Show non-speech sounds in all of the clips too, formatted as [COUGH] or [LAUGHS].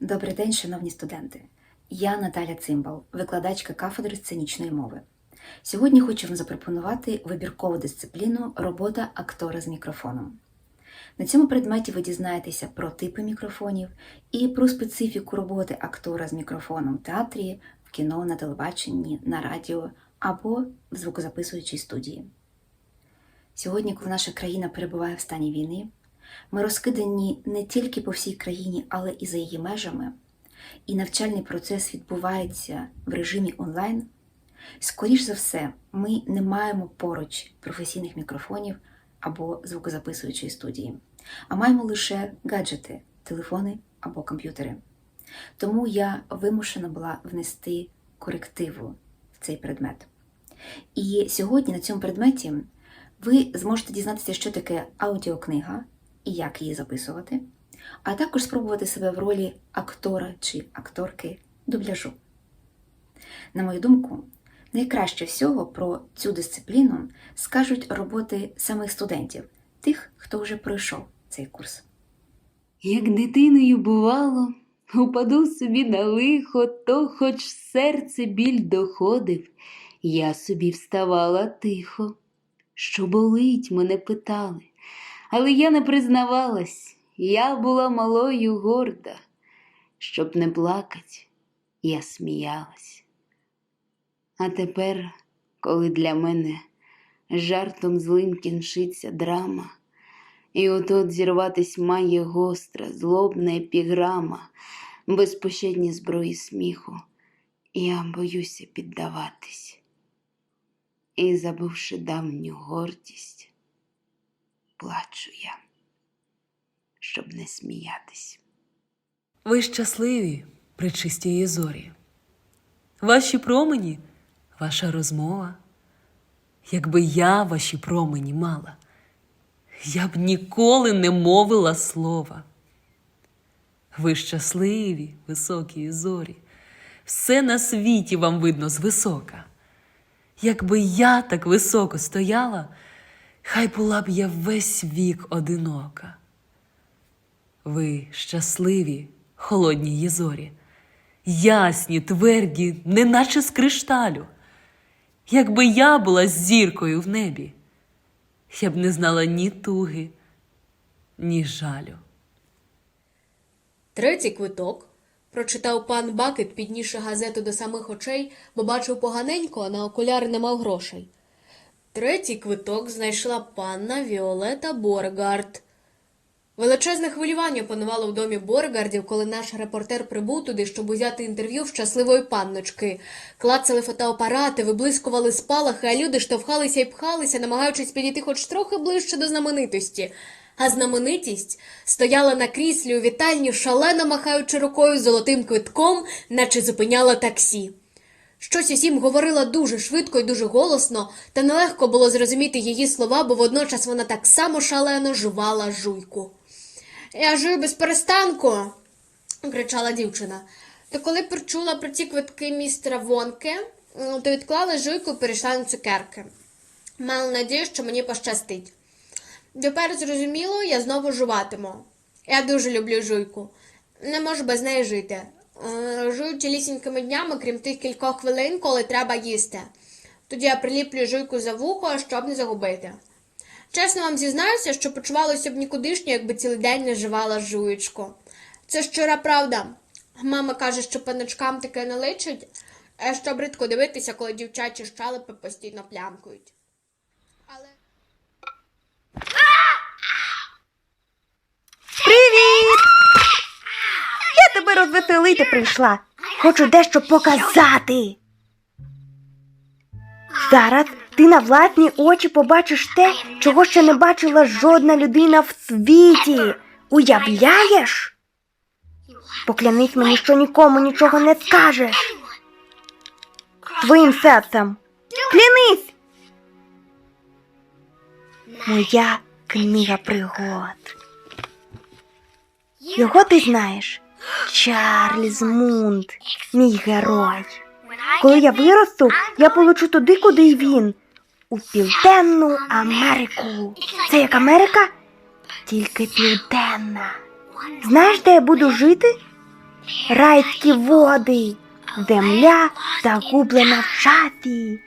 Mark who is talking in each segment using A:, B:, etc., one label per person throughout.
A: Добрий день, шановні студенти. Я Наталя Цимбал, викладачка кафедри сценічної мови. Сьогодні хочу вам запропонувати вибіркову дисципліну робота актора з мікрофоном. На цьому предметі ви дізнаєтеся про типи мікрофонів і про специфіку роботи актора з мікрофоном в театрі, в кіно, на телебаченні, на радіо або в звукозаписуючій студії. Сьогодні, коли наша країна перебуває в стані війни, ми розкидані не тільки по всій країні, але і за її межами, і навчальний процес відбувається в режимі онлайн. Скоріш за все, ми не маємо поруч професійних мікрофонів або звукозаписуючої студії, а маємо лише гаджети, телефони або комп'ютери. Тому я вимушена була внести корективу в цей предмет. І сьогодні на цьому предметі ви зможете дізнатися, що таке аудіокнига і як її записувати, а також спробувати себе в ролі актора чи акторки дубляжу. На мою думку, найкраще всього про цю дисципліну скажуть роботи самих студентів, тих, хто вже пройшов цей курс.
B: Як дитиною бувало, упаду собі на лихо, то хоч серце біль доходив, я собі вставала тихо. Що болить, мене питали, але я не признавалась, я була малою горда. Щоб не плакать, я сміялась. А тепер, коли для мене жартом злим кінчиться драма, і отот зірватись має гостра, злобна епіграма, безпощадні зброї сміху, я боюся піддаватись. І, забувши давню гордість, плачу я, щоб не сміятись.
C: Ви щасливі при чистій зорі. Ваші промені, ваша розмова. Якби я ваші промені мала, я б ніколи не мовила слова. Ви щасливі, високі зорі, все на світі вам видно звисока. Якби я так високо стояла, хай була б я весь вік одинока. Ви щасливі, холодні єзорі, ясні, тверді, неначе з кришталю. Якби я була зіркою в небі, я б не знала ні туги, ні жалю.
D: Третій квиток прочитав пан Бакет, піднісши газету до самих очей, бо бачив поганенько, а на окуляри не мав грошей. Третій квиток знайшла панна Віолета Боргард. Величезне хвилювання панувало в домі Боргардів, коли наш репортер прибув туди, щоб узяти інтерв'ю в щасливої панночки. Клацали фотоапарати, виблискували спалахи, а люди штовхалися і пхалися, намагаючись підійти хоч трохи ближче до знаменитості. А знаменитість стояла на кріслі у вітальні, шалено махаючи рукою золотим квитком, наче зупиняла таксі. Щось усім говорила дуже швидко і дуже голосно, та нелегко було зрозуміти її слова, бо водночас вона так само шалено жувала жуйку. Я жую без перестанку, кричала дівчина. То коли почула про ці квитки містера Вонки, то відклала жуйку і перейшла на цукерки. Мала надію, що мені пощастить. Тепер зрозуміло, я знову жуватиму. Я дуже люблю жуйку. Не можу без неї жити. Е, Жую цілісінькими днями, крім тих кількох хвилин, коли треба їсти. Тоді я приліплю жуйку за вухо, щоб не загубити. Чесно вам зізнаюся, що почувалося б нікудишньо, якби цілий день не жувала жуєчку. Це щира правда. Мама каже, що паночкам таке не личить, а що бридко дивитися, коли дівчачі щелепи постійно плямкують. Але...
E: Привіт! Тебе розвеселити прийшла. Хочу дещо показати. Зараз ти на власні очі побачиш те, чого ще не бачила жодна людина в світі. Уявляєш? Поклянись мені, що нікому нічого не скажеш. Твоїм серцем. Клянись! Моя книга пригод. Його ти знаєш? Чарльз Мунд, мій герой. Коли я виросту, я полечу туди, куди й він. У Південну Америку. Це як Америка? Тільки південна. Знаєш, де я буду жити? райські води, земля загублена в шафі.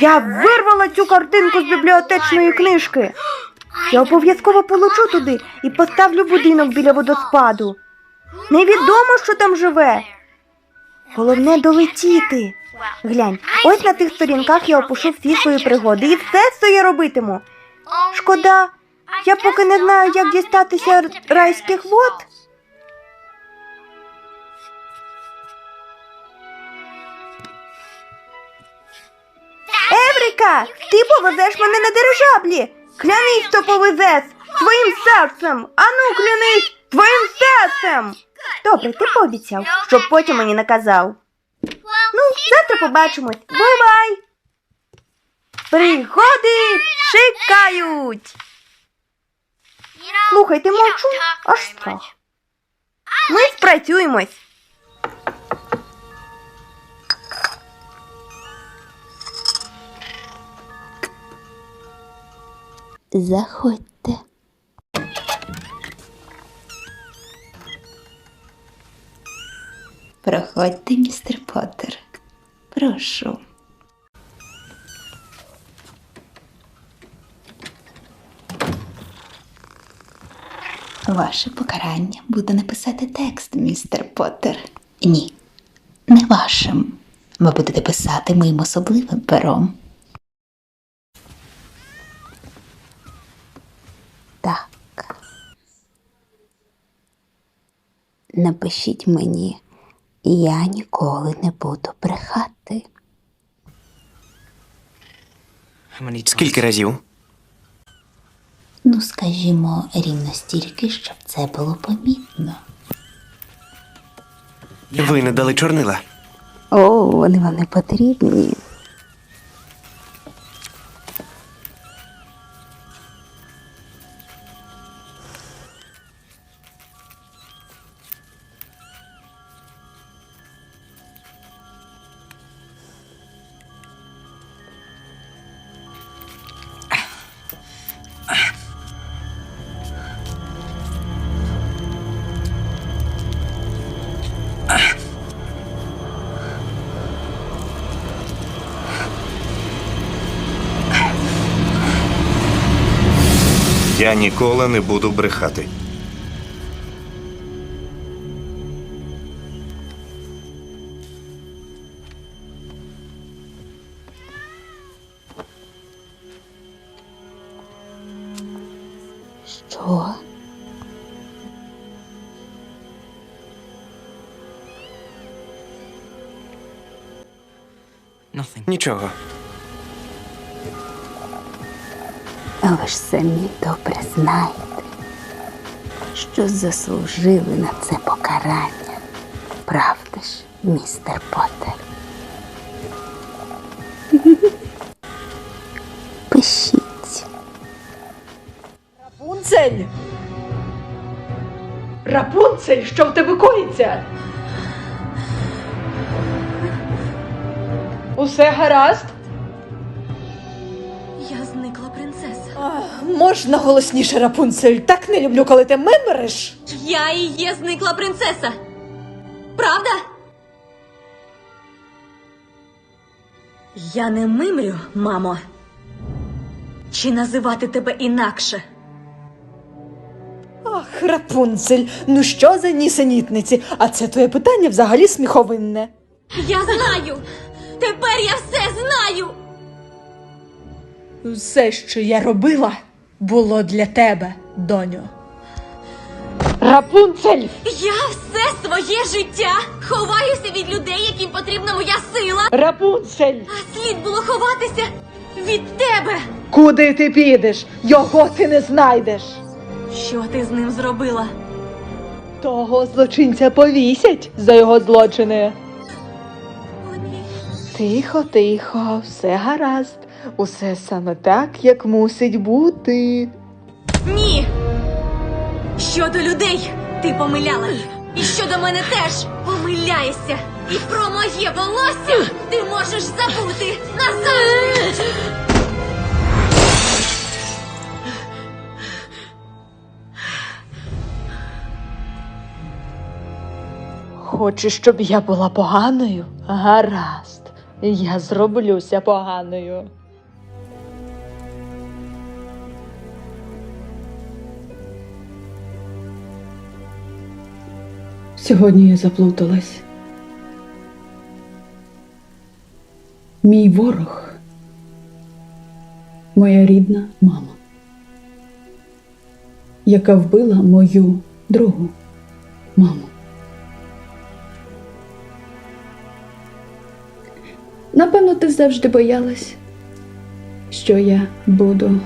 E: Я вирвала цю картинку з бібліотечної книжки. [GASPS] Я обов'язково получу туди і поставлю будинок біля водоспаду. Невідомо, що там живе. Головне долетіти. Глянь, ось на тих сторінках я опишу всі свої пригоди і все, що я робитиму. Шкода, я поки не знаю, як дістатися райських вод. Еврика, ти повезеш мене на дирижаблі. Клянись, що повезеш своїм серцем. Ану, клянись твоїм серцем. Добре, ти пообіцяв, щоб потім мені наказав. Ну, завтра побачимось. Бувай! Пригоди чекають. Слухайте, мовчу, аж страх. Ми спрацюємось.
B: Заходьте. Проходьте, містер Поттер. Прошу. Ваше покарання буде написати текст, містер Поттер. Ні, не вашим. Ви будете писати моїм особливим пером. Так. Напишіть мені, я ніколи не буду брехати.
F: Скільки разів?
B: Ну, скажімо, рівно стільки, щоб це було помітно.
F: Ви не дали чорнила.
B: О, вони вам не потрібні.
G: Я ніколи не буду брехати.
B: Що?
F: Нічого.
B: Ви ж самі добре знаєте, що заслужили на це покарання. Правда ж, містер Поттер? [LAUGHS] Пишіть.
H: Рапунцель! Рапунцель, що в тебе коїться? Усе гаразд? Можна голосніше, Рапунцель. Так не люблю, коли ти мемериш.
I: Я і є зникла принцеса. Правда? Я не мимрю, мамо. Чи називати тебе інакше?
H: Ах, Рапунцель, ну що за нісенітниці? А це твоє питання взагалі сміховинне.
I: Я знаю! Тепер я все знаю!
H: Все, що я робила, було для тебе, доню. Рапунцель!
I: Я все своє життя ховаюся від людей, яким потрібна моя сила.
H: Рапунцель!
I: А слід було ховатися від тебе.
H: Куди ти підеш? Його ти не знайдеш.
I: Що ти з ним зробила?
H: Того злочинця повісять за його злочини. Тихо, тихо, все гаразд. Усе саме так, як мусить бути.
I: Ні. Щодо людей ти помилялась. І щодо мене теж помиляєшся. І про моє волосся ти можеш забути назавжди.
H: Хочеш, щоб я була поганою? Гаразд, я зроблюся поганою.
J: Сьогодні я заплуталась. Мій ворог моя рідна мама, яка вбила мою другу маму. Напевно, ти завжди боялась, що я буду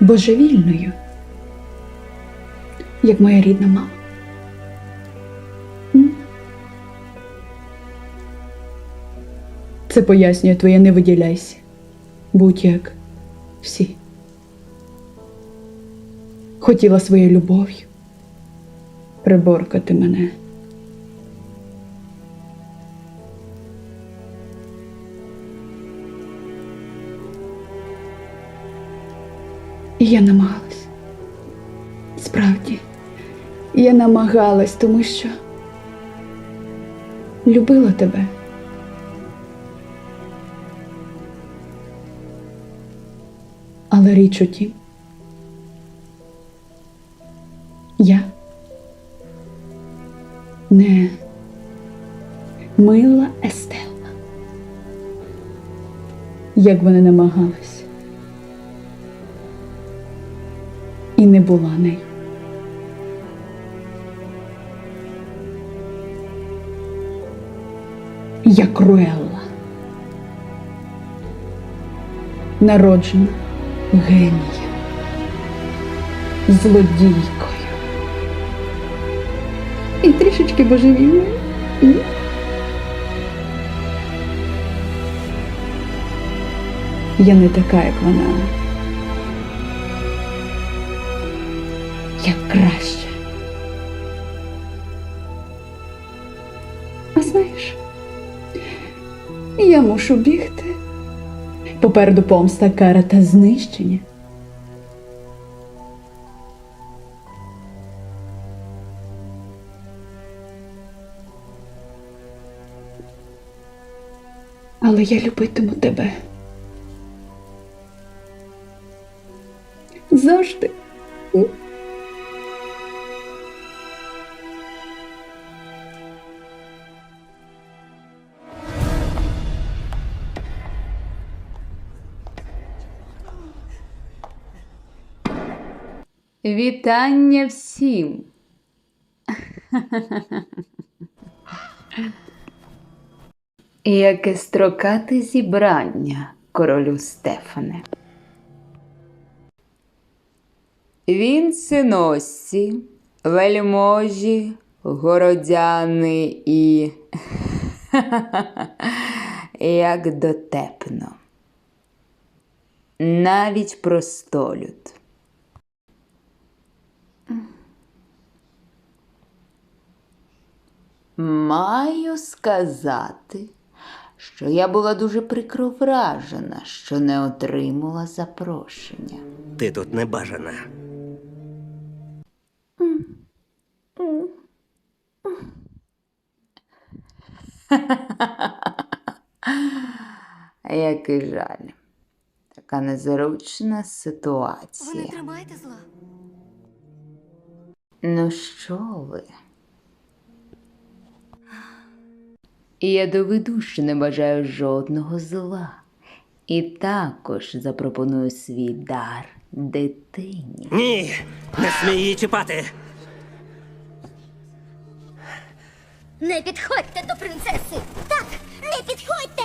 J: божевільною, як моя рідна мама. Це пояснює твоє не виділяйся. Будь як всі. Хотіла своєю любов'ю приборкати мене. І я намагалась. Справді, я намагалась, тому що любила тебе. Але річ у тім, я. Не. Мила Естелла, як вони намагались, і не була нею. Я Круелла, народжена генієм, злодійкою і трішечки божевільною. Я не така, як вона. Я краще. А знаєш, я мушу бігти. Попереду помста, кара та знищення. Але я любитиму тебе. Завжди.
B: Вітання всім. Яке строкате зібрання, королю Стефане. Він синосці, вельможі, городяни і. [LAUGHS] Як дотепно. Навіть простолюд. Маю сказати, що я була дуже прикро вражена, що не отримала запрошення.
F: Ти тут не бажана. [LAUGHS]
B: Який жаль. Така незручна ситуація.
I: Ви не тримайте зла.
B: Ну що ви? І я доведу, що не бажаю жодного зла. І також запропоную свій дар дитині.
F: Ні, не смій її чіпати.
I: Не підходьте до принцеси! Так, не підходьте!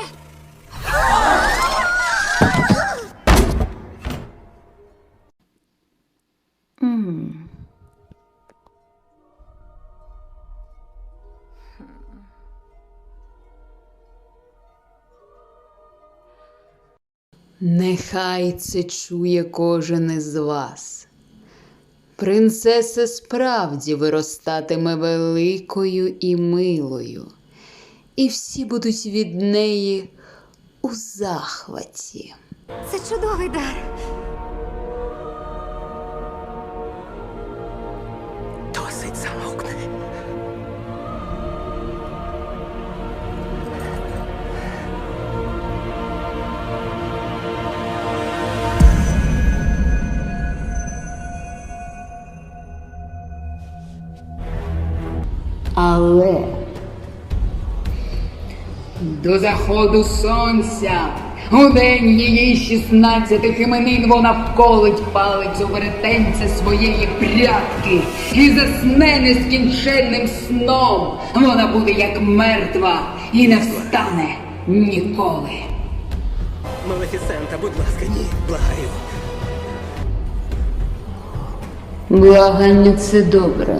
B: Нехай це чує кожен із вас. Принцеса справді виростатиме великою і милою, і всі будуть від неї у захваті.
I: Це чудовий дар.
B: Але до заходу сонця у день її шістнадцятих іменин вона вколить палицю веретенця своєї прядки і засне нескінченним сном. Вона буде як мертва і не встане ніколи.
F: Малефісента, будь ласка, ні, благаю.
B: Благання це добре.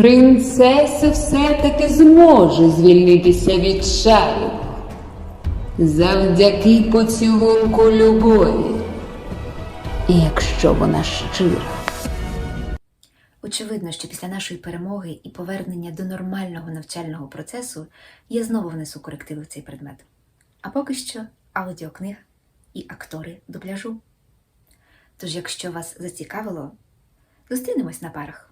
B: Принцеса все-таки зможе звільнитися від чаю. Завдяки поцілунку любові. Якщо вона щира.
A: Очевидно, що після нашої перемоги і повернення до нормального навчального процесу я знову внесу корективи в цей предмет. А поки що аудіокниг і актори дубляжу. Тож, якщо вас зацікавило, зустрінемось на парах.